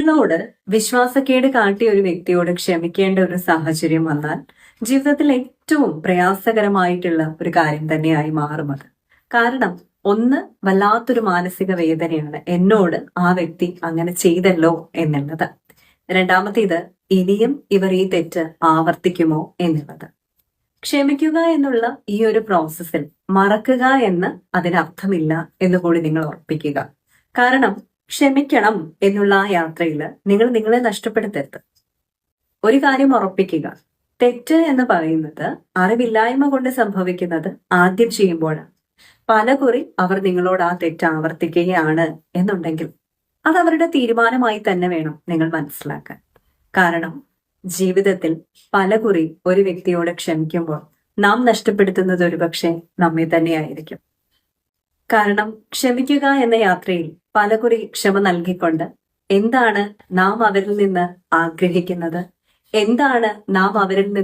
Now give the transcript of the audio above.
നിങ്ങളോട് വിശ്വാസക്കേട് കാട്ടിയ ഒരു വ്യക്തിയോട് ക്ഷമിക്കേണ്ട ഒരു സാഹചര്യം വന്നാൽ ജീവിതത്തിൽ ഏറ്റവും പ്രയാസകരമായിട്ടുള്ള ഒരു കാര്യം തന്നെയായി മാറും അത് കാരണം ഒന്ന് വല്ലാത്തൊരു മാനസിക വേദനയാണ് എന്നോട് ആ വ്യക്തി അങ്ങനെ ചെയ്തല്ലോ എന്നുള്ളത്. രണ്ടാമത്തേത് ഇനിയും ഇവർ ഈ തെറ്റ് ആവർത്തിക്കുമോ എന്നുള്ളത്. ക്ഷമിക്കുക എന്നുള്ള ഈ ഒരു പ്രോസസ്സിൽ മറക്കുക എന്ന് അതിനർത്ഥമില്ല എന്ന് കൂടി നിങ്ങൾ ഉറപ്പിക്കുക കാരണം ക്ഷമിക്കണം എന്നുള്ള ആ യാത്രയിൽ നിങ്ങൾ നിങ്ങളെ നഷ്ടപ്പെടുത്തരുത്. ഒരു കാര്യം ഉറപ്പിക്കുക. തെറ്റ് എന്ന് പറയുന്നത് അറിവില്ലായ്മ കൊണ്ട് സംഭവിക്കുന്നത് ആദ്യം ചെയ്യുമ്പോഴാണ്. പലകുറി അവർ നിങ്ങളോട് ആ തെറ്റ് ആവർത്തിക്കുകയാണ് എന്നുണ്ടെങ്കിൽ അത് അവരുടെ തീരുമാനമായി തന്നെ വേണം നിങ്ങൾ മനസ്സിലാക്കാൻ. കാരണം ജീവിതത്തിൽ പലകുറി ഒരു വ്യക്തിയോട് ക്ഷമിക്കുമ്പോൾ നാം നഷ്ടപ്പെടുത്തുന്നത് ഒരുപക്ഷെ നമ്മെ തന്നെയായിരിക്കും. കാരണം ക്ഷമിക്കുക എന്ന യാത്രയിൽ പലകുറി ക്ഷമ നൽകിക്കൊണ്ട് എന്താണ് നാം അവരിൽ നിന്ന് ആഗ്രഹിക്കുന്നത്? എന്താണ് നാം അവരിൽ നിന്ന്